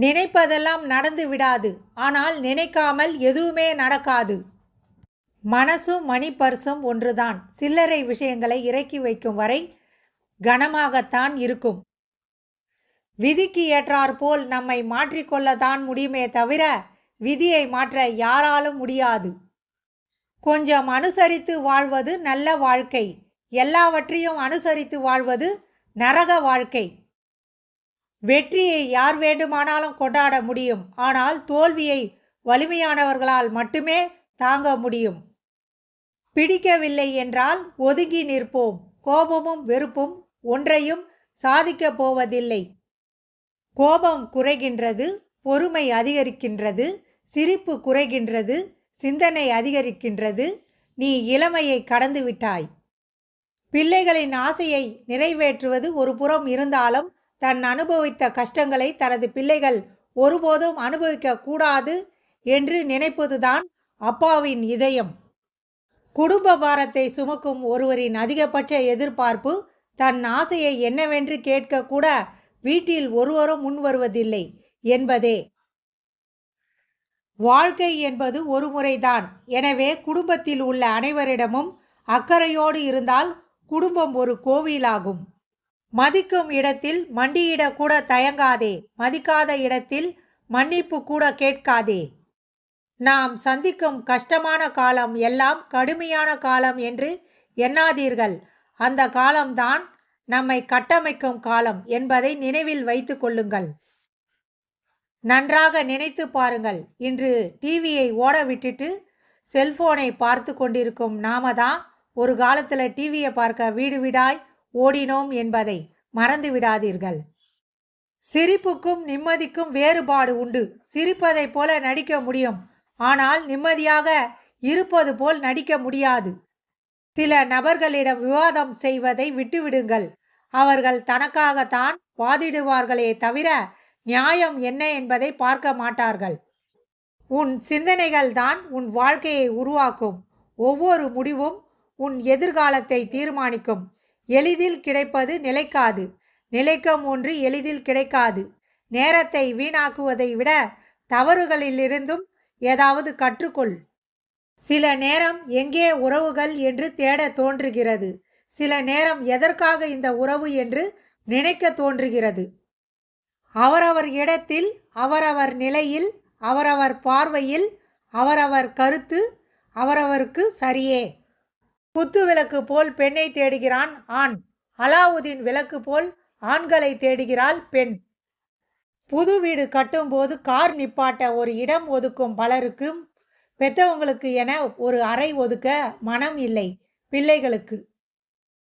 நினைப்பதெல்லாம் நடந்து விடாது. ஆனால் நினைக்காமல் எதுவுமே நடக்காது. மனசும் மணி பர்சும் ஒன்றுதான். சில்லறை விஷயங்களை இறக்கி வைக்கும் வரை கனமாகத்தான் இருக்கும். விதிக்கு ஏற்றாற்போல் நம்மை மாற்றிக்கொள்ளத்தான் முடியுமே தவிர விதியை மாற்ற யாராலும் முடியாது. கொஞ்சம் அனுசரித்து வாழ்வது நல்ல வாழ்க்கை. எல்லாவற்றையும் அனுசரித்து வாழ்வது நரக வாழ்க்கை. வெற்றியை யார் வேண்டுமானாலும் கொண்டாட முடியும். ஆனால் தோல்வியை வலிமையானவர்களால் மட்டுமே தாங்க முடியும். பிடிக்கவில்லை என்றால் ஒதுங்கி நிற்போம். கோபமும் வெறுப்பும் ஒன்றையும் சாதிக்கப் போவதில்லை. கோபம் குறைகின்றது பொறுமை அதிகரிக்கின்றது சிரிப்பு குறைகின்றது சிந்தனை அதிகரிக்கின்றது. நீ இளமையை கடந்துவிட்டாய் பிள்ளைகளின் ஆசையை நிறைவேற்றுவது ஒரு புறம் இருந்தாலும் தன் அனுபவித்த கஷ்டங்களை தனது பிள்ளைகள் ஒருபோதும் அனுபவிக்க கூடாது என்று நினைப்பதுதான் அப்பாவின் இதயம். குடும்ப பாரத்தை சுமக்கும் ஒருவரின் அதிகபட்ச எதிர்பார்ப்பு தன் ஆசையை என்னவென்று கேட்க கூட வீட்டில் ஒருவரும் முன் வருவதில்லை என்பதே. வாழ்க்கை என்பது ஒரு முறைதான் எனவே குடும்பத்தில் உள்ள அனைவரிடமும் அக்கறையோடு இருந்தால் குடும்பம் ஒரு கோவிலாகும். மதிக்கும் இடத்தில் மண்டியிட கூட தயங்காதே மதிக்காத இடத்தில் மன்னிப்பு கூட கேட்காதே. நாம் சந்திக்கும் கஷ்டமான காலம் எல்லாம் கடுமையான காலம் என்று எண்ணாதீர்கள். அந்த காலம்தான் நம்மை கட்டமைக்கும் காலம் என்பதை நினைவில் வைத்துக் கொள்ளுங்கள். நன்றாக நினைத்து பாருங்கள். இன்று டிவியை ஓட விட்டுட்டு செல்போனை பார்த்து கொண்டிருக்கும் நாம தான் ஒரு காலத்தில் டிவியை பார்க்க வீடு வீடாய் ஓடினோம் என்பதை மறந்து விடாதீர்கள் சிரிப்புக்கும் நிம்மதிக்கும் வேறுபாடு உண்டு. சிரிப்பதைப் போல நடிக்க முடியும். ஆனால் நிம்மதியாக இருப்பது போல் நடிக்க முடியாது. சில நபர்களிடம் விவாதம் செய்வதை விட்டுவிடுங்கள். அவர்கள் தனக்காகத்தான் வாதிடுவார்களே தவிர நியாயம் என்ன என்பதை பார்க்க மாட்டார்கள். உன் சிந்தனைகள் தான் உன் வாழ்க்கையை உருவாக்கும். ஒவ்வொரு முடிவும் உன் எதிர்காலத்தை தீர்மானிக்கும். எளிதில் கிடைப்பது நிலைக்காது. நிலைக்கும் ஒன்று எளிதில் கிடைக்காது. நேரத்தை வீணாக்குவதை விட தவறுகளிலிருந்தும் ஏதாவது கற்றுக்கொள். சில நேரம் எங்கே உறவுகள் என்று தேட தோன்றுகிறது. சில நேரம் எதற்காக இந்த உறவு என்று நினைக்க தோன்றுகிறது. அவரவர் இடத்தில் அவரவர் நிலையில் அவரவர் பார்வையில் அவரவர் கருத்து அவரவருக்கு சரியே. குத்து விளக்கு போல் பெண்ணை தேடுகிறான் ஆண். அலாவுதீன் விளக்கு போல் ஆண்களை தேடுகிறாள் பெண். புது வீடு கட்டும்போது கார் நிப்பாட்ட ஒரு இடம் ஒதுக்கும் பலருக்கும் பெத்தவங்களுக்கு என ஒரு அறை ஒதுக்க மனம் இல்லை பிள்ளைகளுக்கு.